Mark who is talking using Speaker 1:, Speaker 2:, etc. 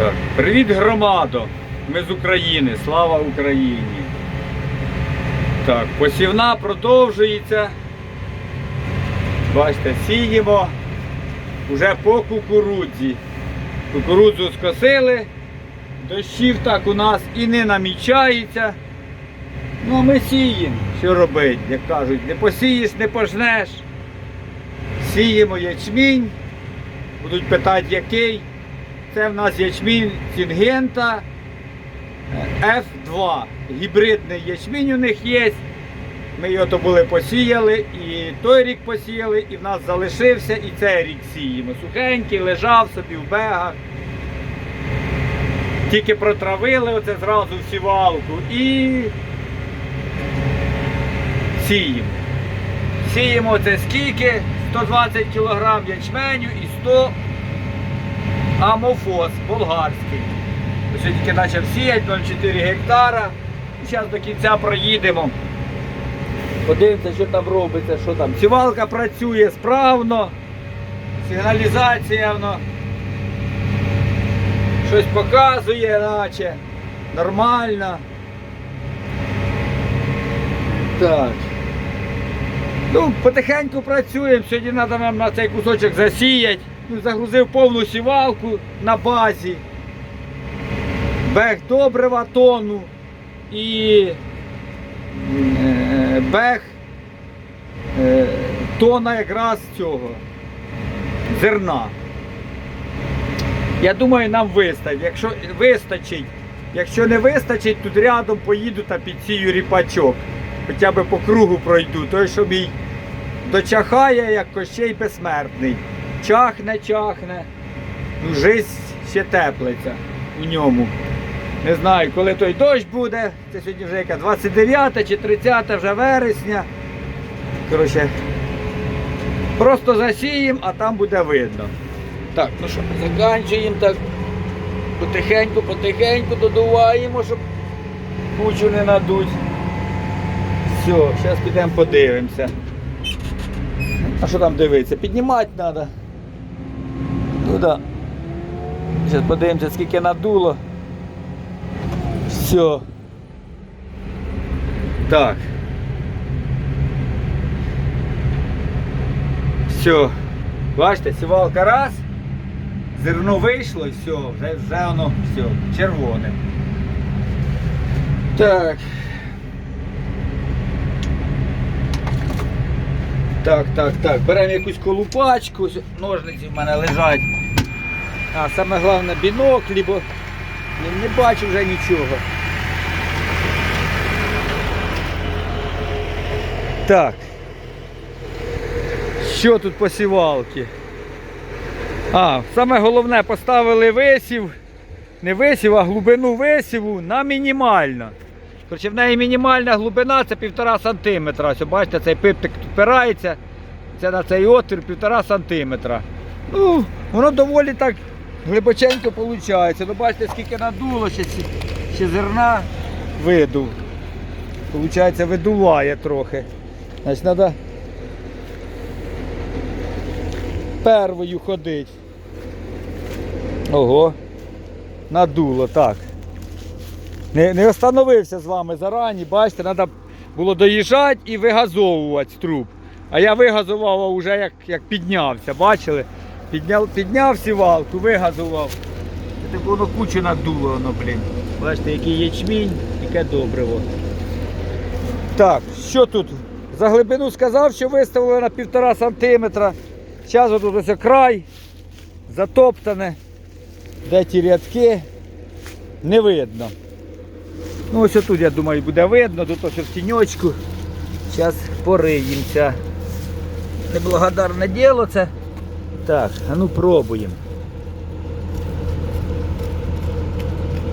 Speaker 1: Так. Привіт, громадо! Ми з України. Слава Україні! Так, посівна продовжується. Бачите, сіємо вже по кукурудзі. Кукурудзу скосили, дощів так у нас і не намічається. Ну, ми сіємо. Що робити, як кажуть, не посієш, не пожнеш. Сіємо ячмінь. Будуть питати, який. Це в нас ячмінь Сінгента е, F2. Гібридний ячмінь у них є. Ми його то були посіяли, і той рік посіяли, і в нас залишився, і цей рік сіємо. Сухенький, лежав собі в бегах. Тільки протравили оце зразу сівалку і сіємо. Сіємо це скільки? 120 кг ячменю і 100 амофос болгарський. Ось тільки почав сіяти 0,4 гектара. І Зараз до кінця проїдемо. Подивимося, що там робиться, що там. Сівалка працює справно, сигналізація воно щось показує, наче нормально. Так. Ну, потихеньку працюємо. Сьогодні треба нам на цей кусочок засіяти. Загрузив повну сівалку на базі. Бег добрива тонну і е, бег е, тона якраз цього зерна. Я думаю, нам вистачить. Якщо вистачить, якщо не вистачить, тут рядом поїду та підсію ріпачок. Хоча б по кругу пройду. Той, що мій дочахає, як кощей безсмертний. Чахне, чахне. Ну, жизнь ще теплиться у ньому. Не знаю, коли той дощ буде. Це сьогодні вже яка 29 чи 30 вже вересня. Коротше, просто засіємо, а там буде видно. Так, ну що, заканчуємо так. Потихеньку, потихеньку додуваємо, щоб кучу не надуть. Все, зараз підемо подивимося. А що там дивитися? Піднімати треба. Да. Зараз подивимося, скільки надуло. Все. Так. Все. Бачите, сівалка раз. Зерно вийшло і все, вже, вже воно все, червоне. Так. Так, так, так. Беремо якусь колупачку, ножниці в мене лежать. А саме головне біноклі, бо не, не бачу вже нічого. Так. Що тут по сівалки? А, саме головне поставили висів, не висів, а глибину висіву на мінімально. Короче, в неї мінімальна глибина це 1,5 см. Ось, бачите, цей пиптик впирається, це на цей отвір 1,5 см. Ну, воно доволі так глибоченько виходить. Ну, бачите, скільки надуло, ще, ще зерна видув. Получається, видуває трохи. Значить, треба первою ходити. Ого, надуло, так. Не, не остановився з вами зарані, бачите, треба було доїжджати і вигазовувати труб. А я вигазував вже як, як піднявся, бачили? Підняв, підняв сівалку, вигазував. Це так воно кучу надуло, воно, блін. Бачите, який ячмінь, яке добриво. Так, що тут? За глибину сказав, що виставили на півтора сантиметра. Зараз тут ось край затоптане. Де ті рядки? Не видно. Ну ось тут, я думаю, буде видно, тут ось в тіньочку. Зараз пориємося. Неблагодарне діло це. Так, а ну пробуємо.